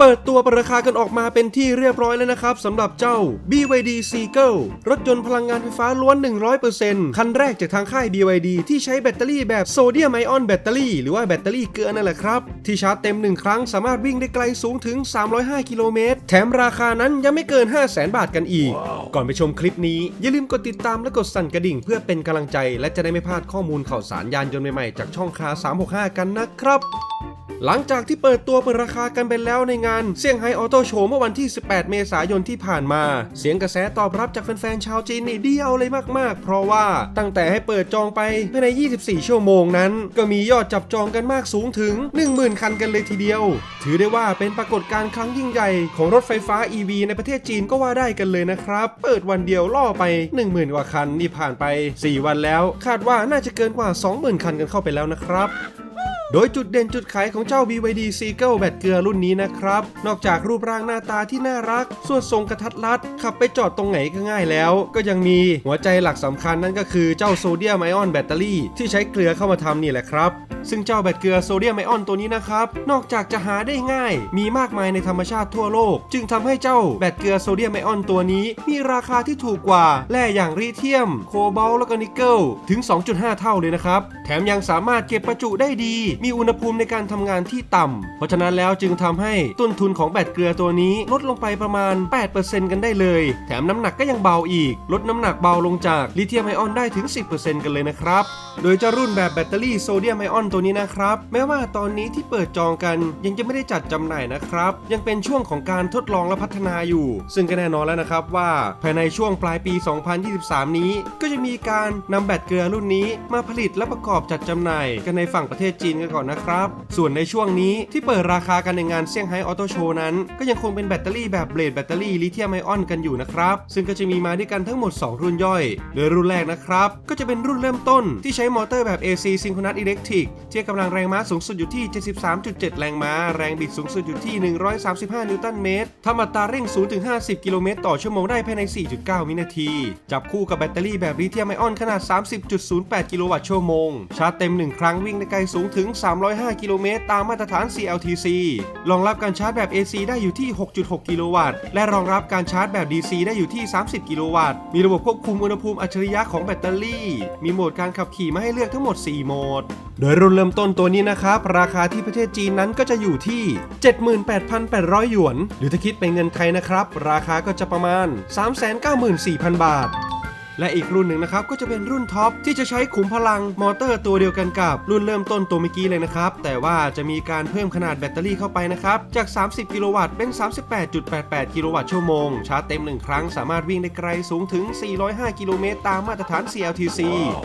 เปิดตัวราคากันออกมาเป็นที่เรียบร้อยแล้วนะครับสำหรับเจ้า BYD Seagull รถยนต์พลังงานไฟฟ้าล้วน 100%คันแรกจากทางค่าย BYD ที่ใช้แบตเตอรี่แบบโซเดียมไอออนแบตเตอรี่หรือว่าแบตเตอรี่เกลือนั่นแหละครับ ที่ชาร์จเต็ม 1 ครั้งสามารถวิ่งได้ไกลสูงถึง 305 กิโลเมตร แถมราคานั้นยังไม่เกิน 5 0 0แสนบาทกันอีก ก่อนไปชมคลิปนี้ อย่าลืมกดติดตามและกดสั่นกระดิ่ง เพื่อเป็นกำลังใจ และจะได้ไม่พลาดข้อมูลข่าวสารยานยนต์ใหม่ๆจากช่องคา365 กันนะครับ หลังจากที่เปิดตัวเปิดราคากันไปแล้วในงานเซี่ยงไฮ้ออโต้โชว์เมื่อวันที่ 18 เมษายนที่ผ่านมา เสียงกระแสตอบรับจากแฟนๆชาวจีนนี่เดียวเลยมากๆ เพราะว่าตั้งแต่ให้เปิดจองไปภายใน 24 ชั่วโมงนั้น ก็มียอดจับจองกันมากสูงถึง 10,000 คันกันเลยทีเดียว ถือได้ว่าเป็นปรากฏการณ์ครั้งยิ่งใหญ่ของรถไฟฟ้า EV ในประเทศจีนก็ว่าได้กันเลยนะครับ เปิดวันเดียวล่อไป 10,000 กว่าคันนี่ผ่านไป 4 วันแล้ว คาดว่าน่าจะเกินกว่า 20,000 คันกันเข้าไปแล้วนะครับ โดยจุดเด่นจุดขายของเจ้า BYD Seagull แบตเกลือรุ่นนี้นะครับ นอกจากรูปร่างหน้าตาที่น่ารัก ส่วนทรงกระทัดรัด ขับไปจอดตรงไหนก็ง่ายแล้ว ก็ยังมีหัวใจหลักสำคัญนั่นก็คือเจ้าโซเดียมไอออนแบตเตอรี่ที่ใช้เกลือเข้ามาทำนี่แหละครับ ซึ่งเจ้าแบตเกลือโซเดียมไอออนตัวนี้นะครับ นอกจากจะหาได้ง่าย มีมากมายในธรรมชาติทั่วโลก จึงทำให้เจ้าแบตเกลือโซเดียมไอออนตัวนี้ มีราคาที่ถูกกว่าแร่อย่างรีเทียม โคบอลต์แล้วก็นิกเกิลถึง 2.5 เท่าเลยนะครับแถมยังสามารถเก็บประจุได้ดีมีอุณหภูมิในการทำงานที่ต่ำเพราะฉะนั้นแล้วจึงทำให้ต้นทุนของแบตเกลือตัวนี้ลดลงไปประมาณ 8%กันได้เลย แถมน้ำหนักก็ยังเบาอีก ลดน้ำหนักเบาลงจากลิเธียมไอออนได้ถึง 10%กันเลยนะครับ โดยเจ้ารุ่นแบบแบตเตอรี่โซเดียมไอออนตัวนี้นะครับ แม้ว่าตอนนี้ที่เปิดจองกันยังจะไม่ได้จัดจำหน่ายนะครับ ยังเป็นช่วงของการทดลองและพัฒนาอยู่ ซึ่งก็แน่นอนแล้วนะครับว่าภายในช่วงปลายปี 2023 นี้ ก็จะมีการนำแบตเกลือรุ่นนี้มาผลิตและประกอบจัดจำหน่ายกันในฝั่งประเทศจีนกันก่อนนะครับ ส่วนในช่วงนี้ที่เปิดราคากันในงานเซี่ยงไฮ้ออโต้โชว์นั้น ก็ยังคงเป็นแบตเตอรี่แบบเบลดแบตเตอรี่ลิเธียมไอออนกันอยู่นะครับ ซึ่งก็จะมีมาด้วยกันทั้งหมด 2 รุ่นย่อย โดยรุ่นแรกนะครับ ก็จะเป็นรุ่นเริ่มต้นที่ใช้มอเตอร์แบบ AC Synchronous Electric ที่กำลังแรงม้าสูงสุดอยู่ที่ 73.7 แรงม้า แรงบิดสูงสุดอยู่ที่ 135 นิวตันเมตรทำอัตราเร่ง0ถึง50 กิโลเมตรต่อชั่วโมงได้ภายใน 4.9 วินาที จับคู่กับแบตเตอรี่แบบลิเธียมไอออนขนาด 30.08 กิโลวัตต์ชั่วโมง ชาร์จเต็ม 1 ครั้งวิ่งได้ไกลสูงถึง305 กิโลเมตร ตามมาตรฐาน CLTC รองรับการชาร์จแบบ AC ได้อยู่ที่ 6.6 กิโลวัตต์ และรองรับการชาร์จแบบ DC ได้อยู่ที่ 30 กิโลวัตต์ มีระบบควบคุมอุณหภูมิอัจฉริยะของแบตเตอรี่ มีโหมดการขับขี่มาให้เลือกทั้งหมด 4 โหมด โดยรุ่นเริ่มต้นตัวนี้นะครับ ราคาที่ประเทศจีนนั้นก็จะอยู่ที่ 78,800 หยวน หรือถ้าคิดเป็นเงินไทยนะครับ ราคาก็จะประมาณ 394,000 บาท และอีกรุ่นหนึ่งนะครับก็จะเป็นรุ่นท็อปที่จะใช้ขุมพลังมอเตอร์ตัวเดียวกันกับรุ่นเริ่มต้นตัวเมื่อกี้เลยนะครับ แต่ว่าจะมีการเพิ่มขนาดแบตเตอรี่เข้าไปนะครับ จาก 30 กิโลวัตต์เป็น 38.88 กิโลวัตต์ชั่วโมง ชาร์จเต็ม 1 ครั้งสามารถวิ่งได้ไกลสูงถึง 405 กิโลเมตรตามมาตรฐาน CLTC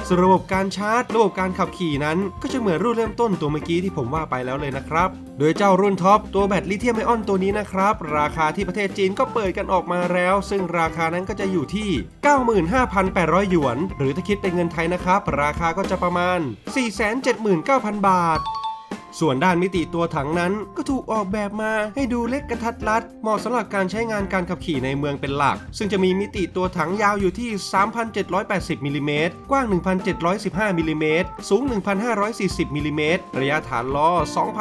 ส่วนระบบการชาร์จ ระบบการขับขี่นั้น ก็จะเหมือนรุ่นเริ่มต้นตัวเมื่อกี้ที่ผมว่าไปแล้วเลยนะครับ โดยเจ้ารุ่นท็อปตัวแบตลิเธียมไอออนตัวนี้นะครับ ราคาที่ประเทศจีนก็เปิดกันออกมาแล้ว ซึ่งราคานั้นก็จะอยู่ที่1,800 หยวน หรือถ้าคิดเป็นเงินไทยนะครับ ราคาก็จะประมาณ 479,000 บาท ส่วนด้านมิติตัวถังนั้นก็ถูกออกแบบมาให้ดูเล็กกระทัดรัด เหมาะสำหรับการใช้งานการขับขี่ในเมืองเป็นหลัก ซึ่งจะมีมิติตัวถังยาวอยู่ที่ 3,780มิลลิเมตรกว้าง 1,715มิลลิเมตรสูง 1,540มิลลิเมตรระยะฐานล้อ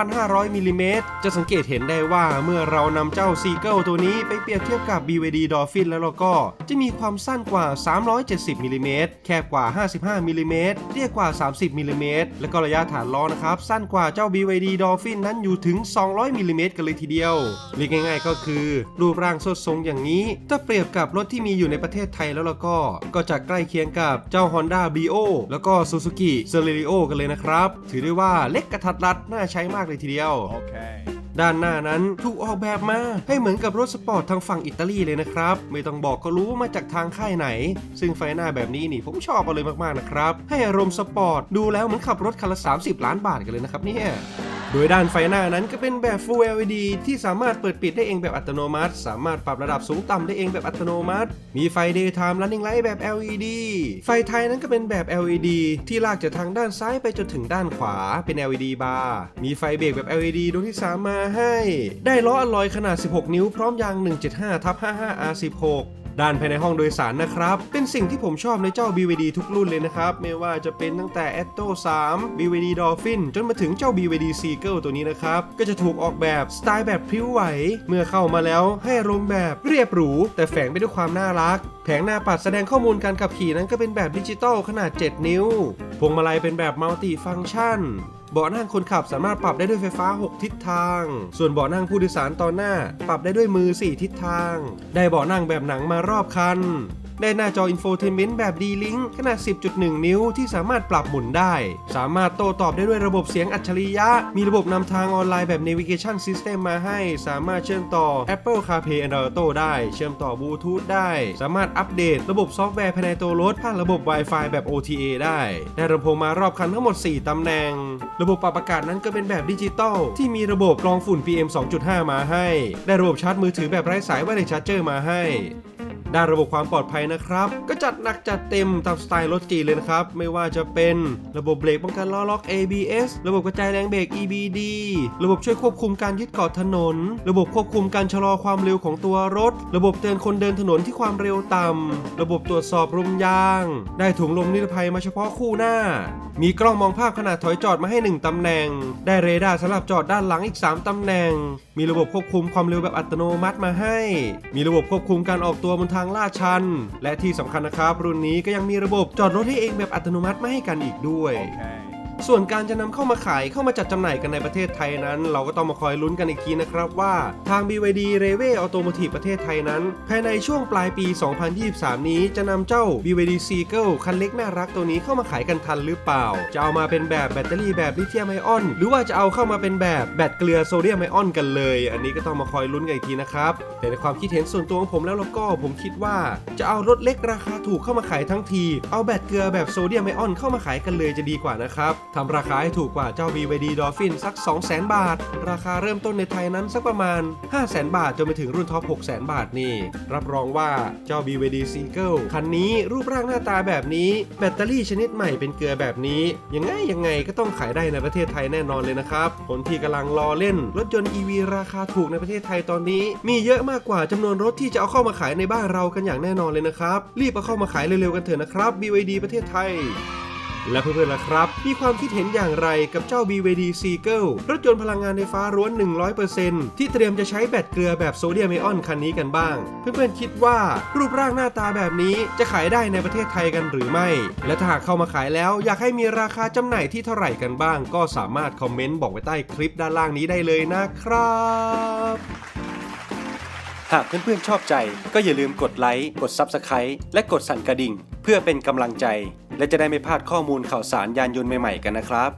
2,500มิลลิเมตรจะสังเกตเห็นได้ว่าเมื่อเรานำเจ้าซีเกิลตัวนี้ไปเปรียบเทียบกับ BVD Dolphin แล้วเราก็จะมีความสั้นกว่า 370มิลลิเมตรแคบกว่า 55มิลลิเมตรเตี้ยกว่า 30มิลลิเมตรและก็ระยะฐานล้อนะครับสั้นกว่าเจ้า BYD Dolphin นั้นอยู่ถึง 200มิลลิเมตรกันเลยทีเดียวเรียกง่าย ๆ ก็คือ รูปร่างสดทรงอย่างนี้ ถ้าเปรียบกับรถที่มีอยู่ในประเทศไทยแล้วล่ะก็ ก็จะใกล้เคียงกับเจ้า Honda Bio แล้วก็ Suzuki Celerio กันเลยนะครับ ถือได้ว่าเล็กกระทัดรัดน่าใช้มากเลยทีเดียว Okay. ด้านหน้านั้นถูกออกแบบมาให้เหมือนกับรถสปอร์ตทางฝั่งอิตาลีเลยนะครับ ไม่ต้องบอกก็รู้ว่ามาจากทางค่ายไหน ซึ่งไฟหน้าแบบนี้นี่ผมชอบเอาเลยมากๆนะครับ ให้อารมณ์สปอร์ตดูแล้วเหมือนขับรถคันละ 30 ล้านบาทกันเลยนะครับเนี่ย โดยด้านไฟหน้านั้นก็เป็นแบบ Full LED ที่สามารถเปิดปิดได้เองแบบอัตโนมัติ สามารถปรับระดับสูงต่ำได้เองแบบอัตโนมัติ มีไฟ Daytime Running Light แบบ LED ไฟไทยนั้นก็เป็นแบบ LED ที่ลากจากทางด้านซ้ายไปจนถึงด้านขวาเป็น LED บาร์มีไฟเบรกแบบ LED ดวงที่ 3 มาให้ ได้ล้ออลลอยขนาด 16 นิ้วพร้อมยาง 175ทับ55 R16 ด้านภายในห้องโดยสารนะครับ เป็นสิ่งที่ผมชอบในเจ้า BVD ทุกรุ่นเลยนะครับ ไม่ว่าจะเป็นตั้งแต่ Atto 3 BVD Dolphin จนมาถึงเจ้า BVD Seagull ตัวนี้นะครับ ก็จะถูกออกแบบสไตล์แบบพริ้วไหว เมื่อเข้ามาแล้วให้อารมณ์แบบเรียบหรู แต่แฝงไปด้วยความน่ารัก แผงหน้าปัดแสดงข้อมูลการขับขี่นั้นก็เป็นแบบดิจิตอลขนาด 7 นิ้ว พวงมาลัยเป็นแบบมัลติฟัง c t ชัน เบาะนั่งคนขับสามารถปรับได้ด้วยไฟฟ้า 6 ทิศทาง ส่วนเบาะนั่งผู้โดยสารตอนหน้า ปรับได้ด้วยมือ 4 ทิศทาง ได้เบาะนั่งแบบหนังมารอบคัน ได้หน้าจออินโฟเทนเมนต์แบบ D-Link ขนาด 10.1 นิ้วที่สามารถปรับหมุนได้ สามารถโต้ตอบได้ด้วยระบบเสียงอัจฉริยะ มีระบบนำทางออนไลน์แบบ Navigation System มาให้ สามารถเชื่อมต่อ Apple CarPlay Android Auto ได้ เชื่อมต่อบลูทูธได้ สามารถอัปเดตระบบซอฟต์แวร์ภายในตัวรถผ่านระบบ Wi-Fi แบบ OTA ได้ ได้ลำโพงมารอบคันทั้งหมด 4 ตำแหน่ง ระบบปรับอากาศนั้นก็เป็นแบบดิจิตอลที่มีระบบกรองฝุ่น PM 2.5 มาให้ ได้ระบบชาร์จมือถือแบบไร้สายไวเลสชาร์จเจอร์มาให้ ด้านระบบความปลอดภัยนะครับ ก็จัดหนักจัดเต็มตามสไตล์รถจีเลยนะครับ ไม่ว่าจะเป็นระบบเบรกป้องกันล้อล็อก ABS ระบบกระจายแรงเบรก EBD ระบบช่วยควบคุมการยึดเกาะถนน ระบบควบคุมการชะลอความเร็วของตัวรถ ระบบเตือนคนเดินถนนที่ความเร็วต่ำระบบตรวจสอบลมยาง ได้ถุงลมนิรภัยมาเฉพาะคู่หน้า มีกล้องมองภาพขนาดถอยจอดมาให้ 1ตำแหน่ง ได้เรดาร์สำหรับจอดด้านหลังอีก 3ตำแหน่ง มีระบบควบคุมความเร็วแบบอัตโนมัติมาให้ มีระบบควบคุมการออกตัวบนทางางลาดชัน และที่สำคัญนะครับ รุ่นนี้ก็ยังมีระบบจอดรถให้เองแบบอัตโนมัติมาให้กันอีกด้วย ส่วนการจะนำเข้ามาขายเข้ามาจัดจำหน่ายกันในประเทศไทยนั้น เราก็ต้องมาคอยลุ้นกันอีกทีนะครับว่าทาง BYD r a w a y Automotive ประเทศไทยนั้น ภายในช่วงปลายปี 2023 นี้จะนำเจ้า BYD Seagull คันเล็กน่ารักตัวนี้เข้ามาขายกันทันหรือเปล่า จะเอามาเป็นแบบแบตเตอรี่แบบลิเธียมไอออน หรือว่าจะเอาเข้ามาเป็นแบบแบตเกลือโซเดียมไอออนกันเลย อันนี้ก็ต้องมาคอยลุ้นกันอีกทีนะครับแต่ในความคิดเห็นส่วนตัวของผมแล้วแล้วก็ผมคิดว่าจะเอารถเล็กราคาถูกเข้ามาขายทั้งที เอาแบตเกลือแบบโซเดียมไอออนเข้ามาขายกันเลยจะดีกว่านะครับทำราคาให้ถูกกว่าเจ้า BYD Dolphin สัก 200,000 บาท ราคาเริ่มต้นในไทยนั้นสักประมาณ 500,000 บาท จนไปถึงรุ่นท็อป 600,000 บาทนี่ รับรองว่าเจ้า BYD Seagull คันนี้รูปร่างหน้าตาแบบนี้ แบตเตอรี่ชนิดใหม่เป็นเกลือแบบนี้ ยังไงยังไงก็ต้องขายได้ในประเทศไทยแน่นอนเลยนะครับ คนที่กำลังรอเล่น รถยนต์ EV ราคาถูกในประเทศไทยตอนนี้ มีเยอะมากกว่าจำนวนรถที่จะเอาเข้ามาขายในบ้านเรากันอย่างแน่นอนเลยนะครับ รีบเอาเข้ามาขายเร็วๆกันเถอะนะครับ BYD ประเทศไทย และเพื่อนๆล่ะครับ มีความคิดเห็นอย่างไรกับเจ้า BVD Seagull รถยนต์พลังงานไฟฟ้าล้วน 100%ที่เตรียมจะใช้แบตเกลือแบบโซเดียมไอออนคันนี้กันบ้าง เพื่อนๆคิดว่ารูปร่างหน้าตาแบบนี้จะขายได้ในประเทศไทยกันหรือไม่ และถ้าหากเข้ามาขายแล้วอยากให้มีราคาจำหน่ายที่เท่าไหร่กันบ้าง ก็สามารถคอมเมนต์บอกไว้ใต้คลิปด้านล่างนี้ได้เลยนะครับ หากเพื่อนๆชอบใจก็อย่าลืมกดไลค์ กด Subscribe และกดสั่นกระดิ่ง เพื่อเป็นกำลังใจ และจะได้ไม่พลาดข้อมูลข่าวสารยานยนต์ใหม่ๆกันนะครับ